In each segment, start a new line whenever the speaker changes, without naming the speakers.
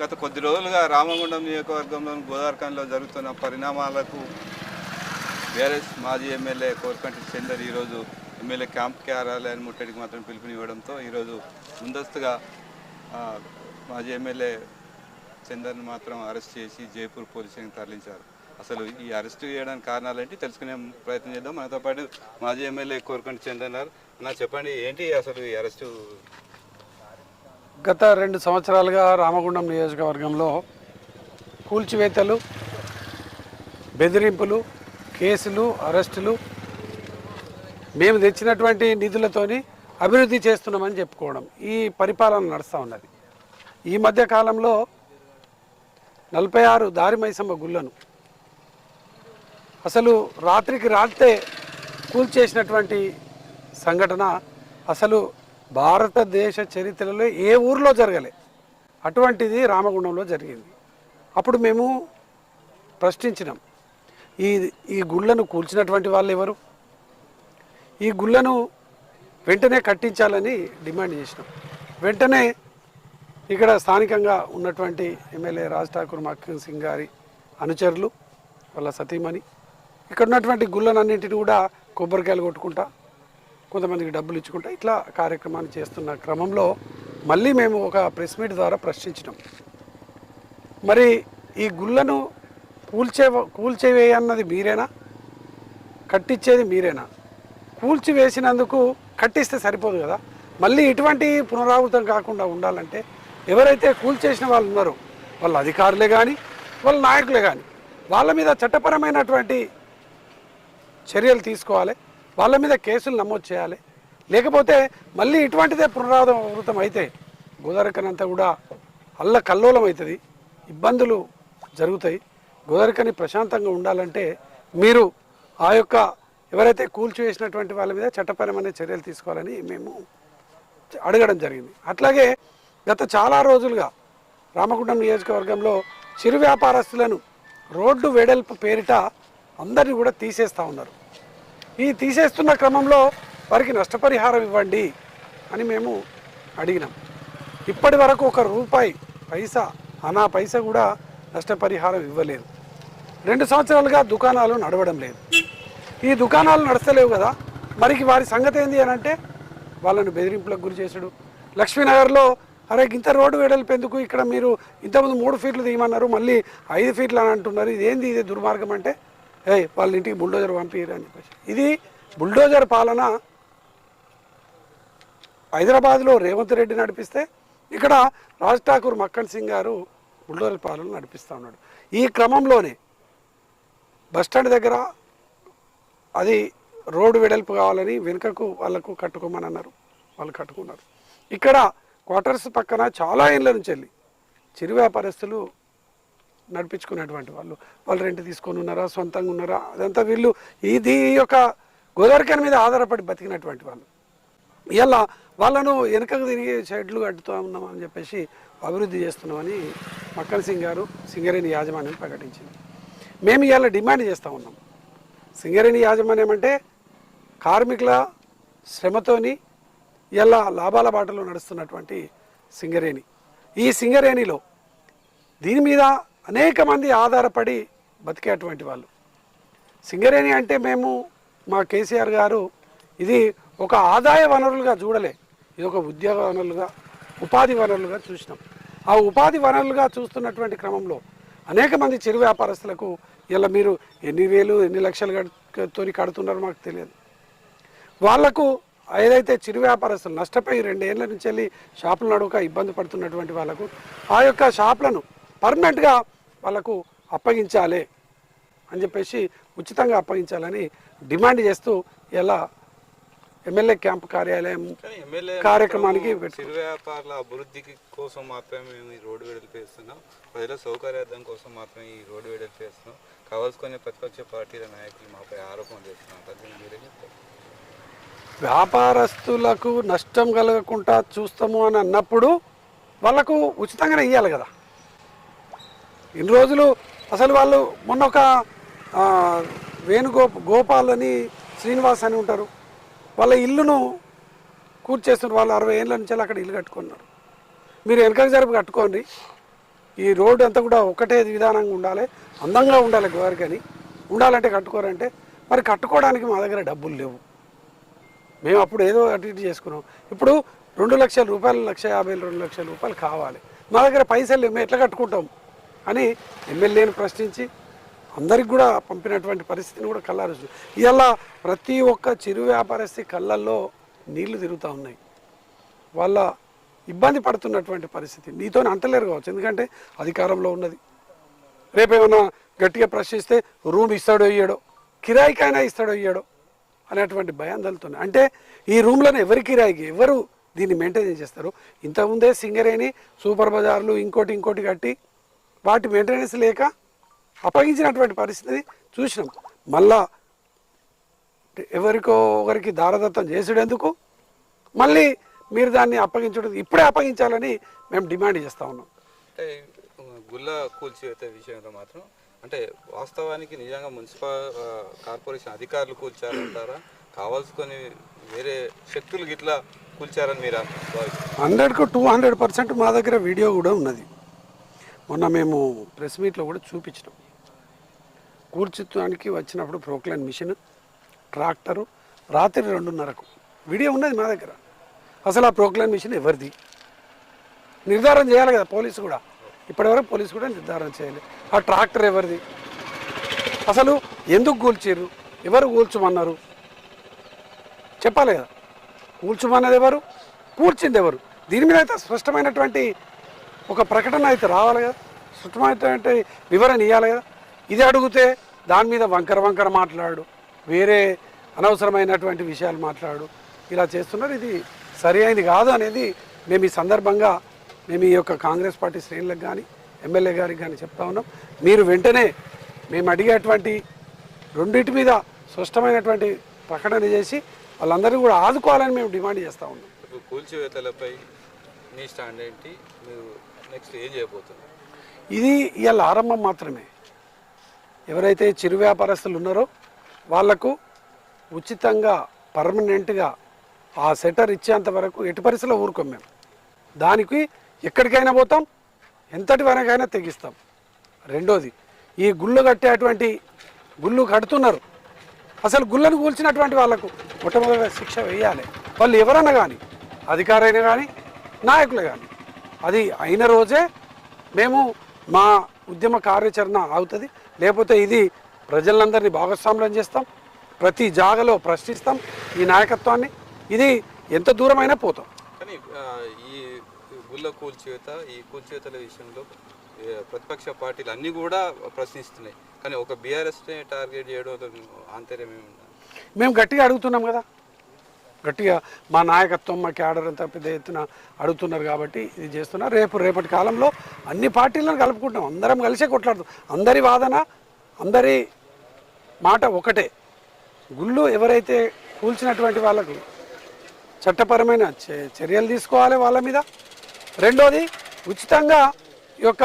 గత కొద్ది రోజులుగా రామగుండం నియోజకవర్గంలోని గోదావరిఖంలో జరుగుతున్న పరిణామాలకు బీఆర్ఎస్ మాజీ ఎమ్మెల్యే కోరకంటి చందర్ ఈరోజు ఎమ్మెల్యే క్యాంప్ కార్యాలయాన్ని ముట్టడికి మాత్రం పిలుపునివ్వడంతో ఈరోజు ముందస్తుగా మాజీ ఎమ్మెల్యే చందర్ని మాత్రం అరెస్ట్ చేసి జైపూర్ పోలీసులకు తరలించారు. అసలు ఈ అరెస్ట్ చేయడానికి కారణాలు ఏంటి? తెలుసుకునే ప్రయత్నం చేద్దాం. మనతో పాటు మాజీ ఎమ్మెల్యే కోరకంటి చందర్ అన్నారు నా చెప్పండి ఏంటి అసలు ఈ అరెస్టు?
గత రెండు సంవత్సరాలుగా రామగుండం నియోజకవర్గంలో కూల్చివేతలు బెదిరింపులు కేసులు అరెస్టులు మేము తెచ్చినటువంటి నిధులతోని అభివృద్ధి చేస్తున్నామని చెప్పుకోవడం ఈ పరిపాలన నడుస్తూ ఉన్నది. ఈ మధ్య కాలంలో నలభై ఆరు దారిమైసమ్మ గుళ్ళను అసలు రాత్రికి రాత్రే కూల్చేసినటువంటి సంఘటన అసలు భారతదేశ చరిత్రలో ఏ ఊర్లో జరగలే. అటువంటిది రామగుండంలో జరిగింది. అప్పుడు మేము ప్రశ్నించినాం. ఈ ఈ గుళ్ళను కూల్చినటువంటి వాళ్ళు ఎవరు? ఈ గుళ్ళను వెంటనే కట్టించాలని డిమాండ్ చేసినాం. వెంటనే ఇక్కడ స్థానికంగా ఉన్నటువంటి ఎమ్మెల్యే రాజ్ ఠాకూర్ మక్కన్ సింగ్ గారి అనుచరులు వాళ్ళ సతీమణి. ఇక్కడ ఉన్నటువంటి గుళ్ళనన్నింటిని కూడా కొబ్బరికాయలు కొట్టుకుంటా కొంతమందికి డబ్బులు ఇచ్చుకుంటా ఇట్లా కార్యక్రమాన్ని చేస్తున్న క్రమంలో మళ్ళీ మేము ఒక ప్రెస్ మీట్ ద్వారా ప్రశ్నించినాం. మరి ఈ గుళ్ళను కూల్చే కూల్చేవేయన్నది మీరేనా? కట్టించేది మీరేనా? కూల్చివేసినందుకు కట్టిస్తే సరిపోదు కదా? మళ్ళీ ఇటువంటి పునరావృతం కాకుండా ఉండాలంటే ఎవరైతే కూల్చేసిన వాళ్ళు ఉన్నారో వాళ్ళ అధికారులే కానీ వాళ్ళ నాయకులే కానీ వాళ్ళ మీద చట్టపరమైనటువంటి చర్యలు తీసుకోవాలి. వాళ్ళ మీద కేసులు నమోదు చేయాలి. లేకపోతే మళ్ళీ ఇటువంటిదే పునరావృతం అయితే గోదావరికనంతా కూడా అల్ల కల్లోలం అవుతుంది. ఇబ్బందులు జరుగుతాయి. గోదావరికని ప్రశాంతంగా ఉండాలంటే మీరు ఆ యొక్క ఎవరైతే కూల్చివేసినటువంటి వాళ్ళ మీద చట్టపరమైన చర్యలు తీసుకోవాలని మేము అడగడం జరిగింది. అట్లాగే గత చాలా రోజులుగా రామగుండం నియోజకవర్గంలో చిరు వ్యాపారస్తులను రోడ్డు వెడల్పు పేరిట అందరినీ కూడా తీసేస్తూ ఉన్నారు. ఈ తీసేస్తున్న క్రమంలో వారికి నష్టపరిహారం ఇవ్వండి అని మేము అడిగినాం. ఇప్పటి వరకు ఒక రూపాయి పైసా అనా పైసా కూడా నష్టపరిహారం ఇవ్వలేదు. రెండు సంవత్సరాలుగా దుకాణాలు నడవడం లేదు. ఈ దుకాణాలు నడుస్తలేవు కదా మరికి వారి సంగతి ఏంది అని అంటే వాళ్ళను బెదిరింపులకు గురి చేసుడు. లక్ష్మీనగర్లో అరే ఇంత రోడ్డు వెడల్పు ఎందుకు ఇక్కడ మీరు ఇంతకుముందు మూడు ఫీట్లు తీయమన్నారు మళ్ళీ ఐదు ఫీట్లు అని అంటున్నారు. ఇదేంది ఇది దుర్మార్గం అంటే ఏయ్ వాళ్ళ ఇంటికి బుల్డోజర్ పంపించారు అని చెప్పేసి. ఇది బుల్డోజర్ పాలన హైదరాబాద్లో రేవంత్ రెడ్డి నడిపిస్తే ఇక్కడ రాజ్ ఠాకూర్ మక్కన్ సింగ్ గారు బుల్డోజర్ పాలన నడిపిస్తూ ఉన్నాడు. ఈ క్రమంలోనే బస్టాండ్ దగ్గర అది రోడ్డు వెడల్పు కావాలని వెనుకకు వాళ్ళకు కట్టుకోమని అన్నారు. వాళ్ళు కట్టుకున్నారు. ఇక్కడ క్వార్టర్స్ పక్కన చాలా ఏళ్ళ నుంచి వెళ్ళి చిరు వ్యాపారస్తులు నడిపించుకునేటువంటి వాళ్ళు. వాళ్ళు రెంట్ తీసుకొని ఉన్నారా సొంతంగా ఉన్నారా అదంతా వీళ్ళు ఇది యొక్క గోదావరికాని మీద ఆధారపడి బతికినటువంటి వాళ్ళు. ఇలా వాళ్ళను వెనకకు తిరిగి షెడ్లు కట్టుతూ ఉన్నామని చెప్పేసి అభివృద్ధి చేస్తున్నామని మక్కన్ సింగ్ గారు సింగరేణి యాజమాన్యం ప్రకటించింది. మేము ఇవాళ డిమాండ్ చేస్తూ ఉన్నాం. సింగరేణి యాజమాన్యం అంటే కార్మికుల శ్రమతోని ఇలా లాభాల బాటలో నడుస్తున్నటువంటి సింగరేణి. ఈ సింగరేణిలో దీని మీద అనేక మంది ఆధారపడి బతికేటువంటి వాళ్ళు. సింగరేణి అంటే మేము మా కేసీఆర్ గారు ఇది ఒక ఆదాయ వనరులుగా చూడలే. ఇది ఒక ఉద్యోగ వనరులుగా ఉపాధి వనరులుగా చూసినాం. ఆ ఉపాధి వనరులుగా చూస్తున్నటువంటి క్రమంలో అనేక మంది చిరు వ్యాపారస్తులకు ఇలా మీరు ఎన్ని వేలు ఎన్ని లక్షలు తోని కడుతున్నారో మాకు తెలియదు. వాళ్ళకు ఏదైతే చిరు వ్యాపారస్తులు నష్టపోయి రెండేళ్ళ నుంచి వెళ్ళి షాపులు నడుక ఇబ్బంది పడుతున్నటువంటి వాళ్ళకు ఆ యొక్క షాపులను పర్మనెంట్గా వాళ్ళకు అప్పగించాలి అని చెప్పేసి ఉచితంగా అప్పగించాలని డిమాండ్ చేస్తూ ఇలా ఎమ్మెల్యే క్యాంప్ కార్యాలయం కార్యక్రమానికి
చిరు వ్యాపారుల అభివృద్ధికి కోసం మాత్రమే మేము ఈ రోడ్డు వెడల్పు చేస్తున్నాం. ప్రజల సౌకర్యార్థం కోసం మాత్రమే ఈ రోడ్డు వెడల్పు చేస్తున్నాం. కావాల్సుకునే ప్రతిపక్ష పార్టీల నాయకులు మాపై ఆరోపణ చేస్తున్నాం
వ్యాపారస్తులకు నష్టం కలగకుండా చూస్తాము అని అన్నప్పుడు వాళ్ళకు ఉచితంగానే ఇవ్వాలి కదా. ఇన్ని రోజులు అసలు వాళ్ళు మొన్న ఒక వేణుగోపు వేణుగో గోపాల్ అని శ్రీనివాస్ అని ఉంటారు. వాళ్ళ ఇల్లును కూర్చేస్తున్నారు. వాళ్ళు అరవై ఏళ్ళ నుంచి అక్కడ ఇల్లు కట్టుకున్నారు. మీరు వెనక జరిపి కట్టుకోండి. ఈ రోడ్డు అంతా కూడా ఒకటే విధానంగా ఉండాలి. అందంగా ఉండాలి గోదావరికి ఉండాలంటే కట్టుకోరంటే. మరి కట్టుకోవడానికి మా దగ్గర డబ్బులు లేవు. మేము అప్పుడు ఏదో అటు ఇటు చేసుకున్నాం. ఇప్పుడు రెండు లక్షల రూపాయలు లక్ష యాభై రెండు లక్షల రూపాయలు కావాలి. మా దగ్గర పైసలు లేవు. మేము ఎట్లా కట్టుకుంటాం? అని ఎమ్మెల్యేని ప్రశ్నించి అందరికి కూడా పంపినటువంటి పరిస్థితిని కూడా కళ్ళారు ఇలా ప్రతి ఒక్క చిరు వ్యాపారస్తీ కళ్ళల్లో నీళ్ళు తిరుగుతూ ఉన్నాయి. వాళ్ళ ఇబ్బంది పడుతున్నటువంటి పరిస్థితి నీతో అంటలేరు కావచ్చు. ఎందుకంటే అధికారంలో ఉన్నది. రేపేమన్నా గట్టిగా ప్రశ్నిస్తే రూమ్ ఇస్తాడో ఇయ్యాడో కిరాయికైనా ఇస్తాడో ఇయ్యాడో అనేటువంటి భయాందోళనతో అంటే ఈ రూమ్లను ఎవరి కిరాయికి ఎవరు దీన్ని మెయింటైన్ చేస్తారు? ఇంతకుముందే సింగరేణి సూపర్ బజార్లు ఇంకోటి ఇంకోటి కట్టి వాటి మెయింటెనెన్స్ లేక అప్పగించినటువంటి పరిస్థితి చూసినాం. మళ్ళా ఎవరికో ఒకరికి దారదత్తం చేసుడెందుకు? మళ్ళీ మీరు దాన్ని అప్పగించడం ఇప్పుడే అప్పగించాలని మేము డిమాండ్ చేస్తూ ఉన్నాం.
అంటే గుల్ల కూల్చివేత విషయంలో మాత్రం అంటే వాస్తవానికి నిజంగా మున్సిపల్ కార్పొరేషన్ అధికారులు కూల్చారంటారా? కావాల్సుకొని వేరే శక్తులు గిట్లా కూల్చారని మీరు
హండ్రెడ్కు టూ హండ్రెడ్ పర్సెంట్ మా దగ్గర వీడియో కూడా ఉన్నది. మొన్న మేము ప్రెస్ మీట్లో కూడా చూపించినాం. కూర్చుత్వానికి వచ్చినప్పుడు ప్రోక్లైన్ మిషన్ ట్రాక్టరు రాత్రి రెండున్నరకు. వీడియో ఉన్నది మా దగ్గర. అసలు ఆ ప్రోక్లైన్ మిషన్ ఎవరిది? నిర్ధారణ చేయాలి కదా పోలీసు కూడా. ఇప్పటివరకు పోలీసు కూడా నిర్ధారణ చేయాలి. ఆ ట్రాక్టర్ ఎవరిది? అసలు ఎందుకు కూల్చారు ఎవరు కూల్చమన్నారు? చెప్పాలి కదా. కూల్చమన్నది ఎవరు? కూల్చింది ఎవరు? దీని మీద అయితే స్పష్టమైనటువంటి ఒక ప్రకటన అయితే రావాలి కదా. స్పష్టమైనటువంటి వివరణ ఇవ్వాలి కదా. ఇది అడిగితే దాని మీద వంకర వంకర మాట్లాడు వేరే అనవసరమైనటువంటి విషయాలు మాట్లాడు. ఇలా చేస్తున్నారు. ఇది సరి అయింది కాదు అనేది మేము ఈ సందర్భంగా మేము ఈ యొక్క కాంగ్రెస్ పార్టీ శ్రేణులకు కానీ ఎమ్మెల్యే గారికి కానీ చెప్తా ఉన్నాం. మీరు వెంటనే మేము అడిగేటువంటి రెండింటి మీద స్పష్టమైనటువంటి ప్రకటన చేసి వాళ్ళందరినీ కూడా ఆదుకోవాలని మేము డిమాండ్ చేస్తూ ఉన్నాం.
కూల్చివేతలపై మీ స్టాండ్ ఏంటి? మీరు నెక్స్ట్ ఏం చేయబోతున్నారు
ఇది ఇవాళ ఆరంభం మాత్రమే. ఎవరైతే చిరు వ్యాపారస్తులు ఉన్నారో వాళ్ళకు ఉచితంగా పర్మనెంట్గా ఆ సెటర్ ఇచ్చేంత వరకు ఎటు పరిస్థితిలో ఊరుకోం మేము. దానికి ఎక్కడికైనా పోతాం ఎంతటి వరకైనా తెగిస్తాం. రెండోది ఈ గుళ్ళు కట్టేటువంటి గుళ్ళు కడుతున్నారు. అసలు గుళ్ళను కూల్చినటువంటి వాళ్ళకు మొట్టమొదటి శిక్ష వేయాలి. వాళ్ళు ఎవరన్నా కానీ అధికారైనా కానీ నాయకులు కానీ అది అయిన రోజే మేము మా ఉద్యమ కార్యాచరణ అవుతుంది లేకపోతే ఇది ప్రజలందరినీ భాగస్వామ్యం చేస్తాం. ప్రతి జాగలో ప్రశ్నిస్తాం ఈ నాయకత్వాన్ని. ఇది ఎంత దూరమైనా పోతాం.
కానీ ఈ గుళ్ళ కూల్చివేత ఈ కూల్చివేతల విషయంలో ప్రతిపక్ష పార్టీలు అన్నీ కూడా ప్రశ్నిస్తున్నాయి. కానీ ఒక బీఆర్ఎస్ని టార్గెట్ చేయడం ఆంతర్యం
మేము గట్టిగా అడుగుతున్నాం కదా. గట్టిగా మా నాయకత్వం మా క్యాడర్ అంతా పెద్ద ఎత్తున అడుగుతున్నారు కాబట్టి ఇది చేస్తున్నారు రేపు రేపటి కాలంలో అన్ని పార్టీలను కలుపుకుంటాం. అందరం కలిసే కొట్లాడుతాం. అందరి వాదన అందరి మాట ఒకటే. గుళ్ళు ఎవరైతే కూల్చినటువంటి వాళ్ళకు చట్టపరమైన చర్యలు తీసుకోవాలి వాళ్ళ మీద. రెండోది ఉచితంగా ఈ యొక్క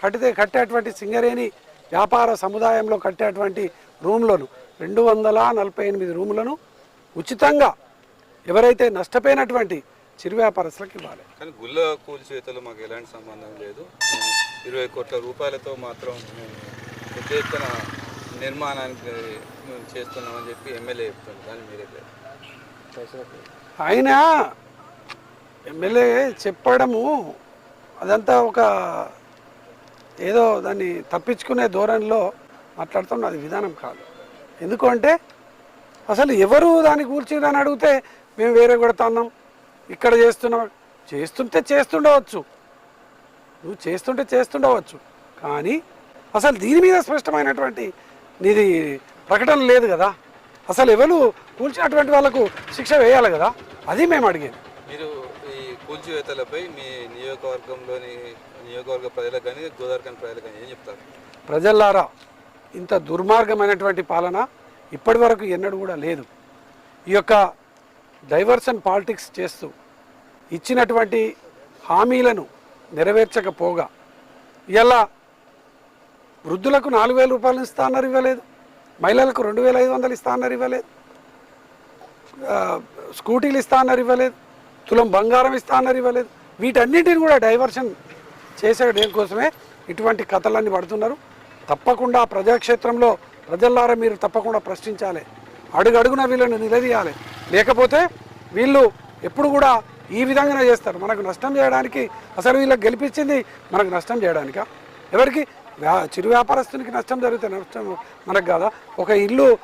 కట్టితే కట్టేటువంటి సింగరేణి వ్యాపార సముదాయంలో కట్టేటువంటి రూమ్లను రెండు వందల నలభై ఎనిమిది రూములను ఉచితంగా ఎవరైతే నష్టపోయినటువంటి చిరు వ్యాపారస్తులకు ఇవ్వాలి.
కానీ గుళ్ళ కూల్చివేతలు మాకు ఎలాంటి సంబంధం లేదు. ఇరవై కోట్ల రూపాయలతో మాత్రం మేము పెద్ద ఎత్తున నిర్మాణానికి మేము చేస్తున్నామని చెప్పి ఎమ్మెల్యే చెప్తుంది దాన్ని మీరే
ఆయన ఎమ్మెల్యే చెప్పడము అదంతా ఒక ఏదో దాన్ని తప్పించుకునే ధోరణిలో మాట్లాడుతాం అది విధానం కాదు. ఎందుకంటే అసలు ఎవరు దాన్ని కూర్చుని అడిగితే మేము వేరే కొడుతున్నాం ఇక్కడ చేస్తున్నాం. చేస్తుంటే చేస్తుండవచ్చు. నువ్వు చేస్తుంటే చేస్తుండవచ్చు. కానీ అసలు దీని మీద స్పష్టమైనటువంటి నీది ప్రకటన లేదు కదా. అసలు ఎవరు కూల్చినటువంటి వాళ్ళకు శిక్ష వేయాలి కదా. అది మేము అడిగేది.
మీరు ఈ కూల్చివేతలపై మీ నియోజకవర్గంలోని నియోజకవర్గ ప్రజలకు కానీ గోదావరికని ప్రజలకు కానీ ఏం చెప్తారు?
ప్రజల్లారా ఇంత దుర్మార్గమైనటువంటి పాలన ఇప్పటి వరకు ఎన్నడూ కూడా లేదు. ఈ యొక్క డైవర్షన్ పాలిటిక్స్ చేస్తూ ఇచ్చినటువంటి హామీలను నెరవేర్చకపోగా ఇలా వృద్ధులకు నాలుగు వేల రూపాయలు ఇస్తా అన్నారు ఇవ్వలేదు. మహిళలకు రెండు వేల ఐదు వందలు ఇస్తా అన్నారు ఇవ్వలేదు. స్కూటీలు ఇస్తా అన్నారు ఇవ్వలేదు. తులం బంగారం ఇస్తా అన్నారు ఇవ్వలేదు. వీటన్నిటిని కూడా డైవర్షన్ చేసే దేనికోసమే ఇటువంటి కథలన్నీ పడుతున్నారు. తప్పకుండా ప్రజాక్షేత్రంలో ప్రజల్లారా మీరు తప్పకుండా ప్రశ్నించాలి. అడుగడుగున వీళ్ళని నిలదీయాలి. లేకపోతే వీళ్ళు ఎప్పుడు కూడా ఈ విధంగానే చేస్తారు. మనకు నష్టం చేయడానికి అసలు వీళ్ళకి గెలిపించింది మనకు నష్టం చేయడానికా? ఎవరికి? వ్యా- చిరు వ్యాపారస్తునికి నష్టం జరిగితే నష్టం మనకు కాదా? ఒక ఇల్లు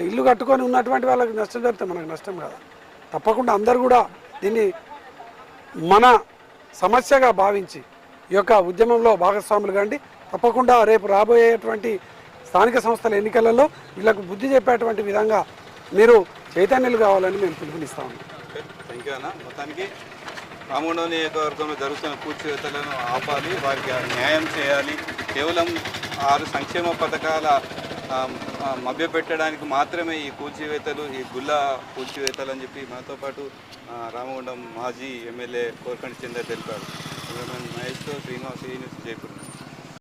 ఇల్లు కట్టుకొని ఉన్నటువంటి వాళ్ళకి నష్టం జరిగితే మనకు నష్టం కాదా? తప్పకుండా అందరు కూడా దీన్ని మన సమస్యగా భావించి ఈ యొక్క ఉద్యమంలో భాగస్వాములు కండి తప్పకుండా రేపు రాబోయేటువంటి స్థానిక సంస్థల ఎన్నికలలో వీళ్ళకు బుద్ధి చెప్పేటువంటి విధంగా మీరు చైతన్యులు కావాలని మేము పిలుపునిస్తా ఉన్నాం.
థ్యాంక్ యూ అన్న. మొత్తానికి రామగుండం నియోజకవర్గంలో జరుగుతున్న కూర్చివేతలను ఆపాలి వారికి న్యాయం చేయాలి. కేవలం ఆరు సంక్షేమ పథకాల మభ్యపెట్టడానికి మాత్రమే ఈ కూల్చివేతలు ఈ గుల్ల కూల్చివేతలు అని చెప్పి మనతో పాటు రామగుండం మాజీ ఎమ్మెల్యే కోరకండి చందర్ తెలిపారు మహేష్తో శ్రీనివాస్ శ్రీనివాస్ జైపూర్.